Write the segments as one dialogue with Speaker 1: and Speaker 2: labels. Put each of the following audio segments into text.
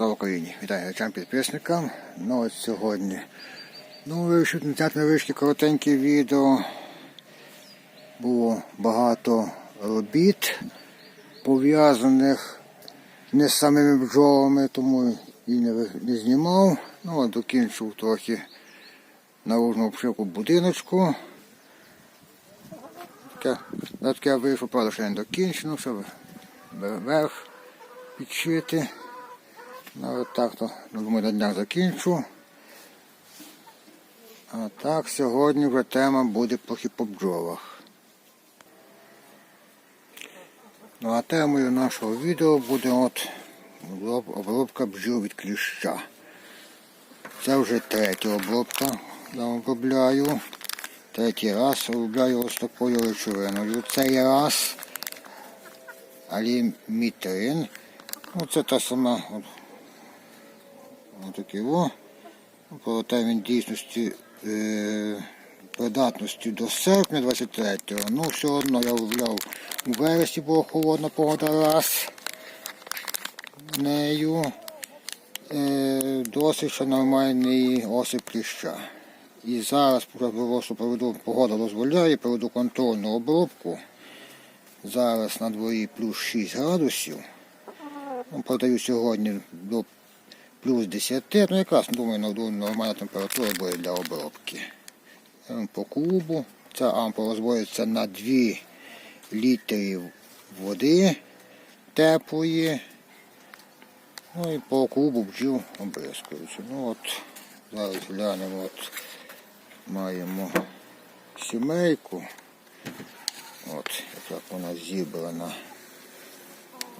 Speaker 1: Слава Україні! Вітаю глядачам підписникам. Ну от сьогодні. Ну, вирішив зняти невеличке коротеньке відео. Було багато робіт, пов'язаних не з самими бджолами, тому і не, не знімав. Ну, от докінчив трохи наружну обшивку будиночку. Таке, на таке правда, ще не докінчено, щоб верх підшити. Ну, от так то, думаю, на днях закінчу. А так, сьогодні вже тема буде по бджолах. Ну а темою нашого відео буде от обробка бджіл від кліща. Це вже третя обробка. Я обробляю. Третій раз обробляю ось такою речовиною. Цей раз алімітрин. Ну, це та сама от, от такий о. Про термін дійсності е, придатності до серпня 23-го. Ну, все одно я виявляв у вересні була холодна погода раз нею. Е, досить ще нормальний осип кліща. І зараз просто проведу, погода дозволяє, проведу контрольну обробку. Зараз на дворі плюс 6 градусів. Ну, продаю сьогодні до плюс 10. Ну якраз думаю, нормальна температура буде для обробки. По кубу. Ця ампула розводиться на 2 літри води теплої. Ну і по кубу бджіл обрискуються. Ну от зараз глянемо. От маємо сімейку. От, як вона зібрана.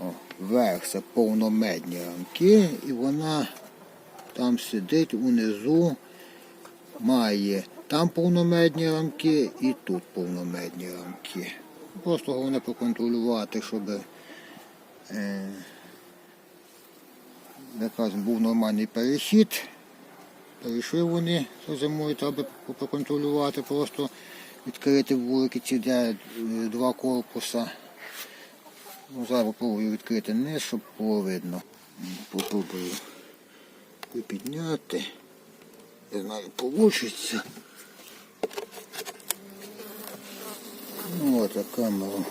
Speaker 1: О, верх це повномедні рамки, і вона там сидить унизу, має там повномедні рамки і тут повномедні рамки. Просто головне проконтролювати, щоб е, якраз був нормальний перехід. Перейшли вони що зимою, треба проконтролювати, просто відкрити вулики ці е, два корпуса. Ну, зараз попробую відкрити низ, щоб було видно. Попробую підняти. Не знаю, вийде. Ну от камеру.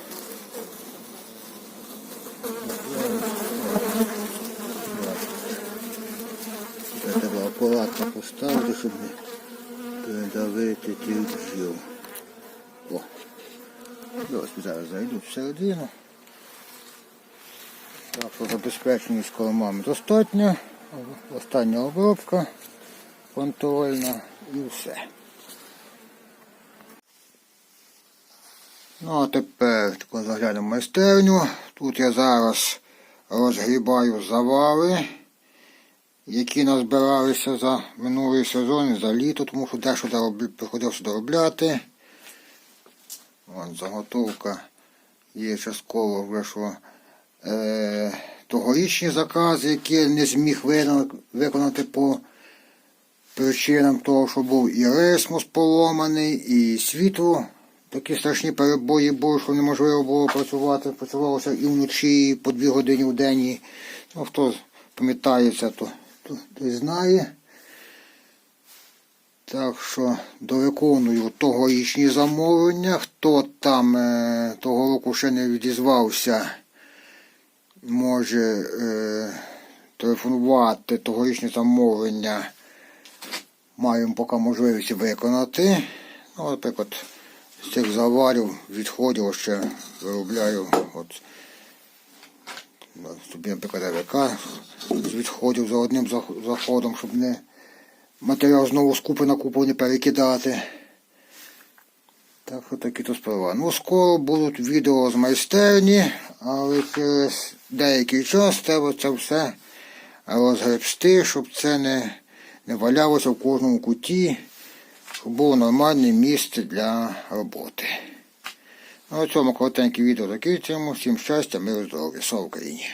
Speaker 1: Треба акуратно поставити, щоб не передавити ті бджіл. О. Ось зараз зайду всередину. Так що забезпеченість кормами достатньо. Остання обробка контрольна і все. Ну а тепер заглянемо в майстерню. Тут я зараз розгрібаю завали, які назбиралися за минулий сезон і за літо, тому що дещо дороб- приходилося доробляти. От, заготовка є частково що е, тогорічні закази, які не зміг виконати по причинам того, що був і ресмус поломаний, і світло. Такі страшні перебої були, що неможливо було працювати. Працювалося і вночі, і по дві години в день. І, Ну, хто пам'ятається, то, то, той знає. Так що довиконую тогорічні замовлення. Хто там е, того року ще не відізвався, може е, телефонувати тогорічні замовлення. Маємо поки можливість виконати. Ну, наприклад, з цих заварів, відходів ще виробляю. От, собі, наприклад, РВК з відходів за одним заходом, щоб не матеріал знову з купи на купу не перекидати. Так що такі то справа. Ну, скоро будуть відео з майстерні, але через деякий час треба це все розгребсти, щоб це не, не валялося в кожному куті, щоб було нормальне місце для роботи. На цьому коротеньке відео закінчуємо. Всім щастя, миру, здоров'я. Слава Україні!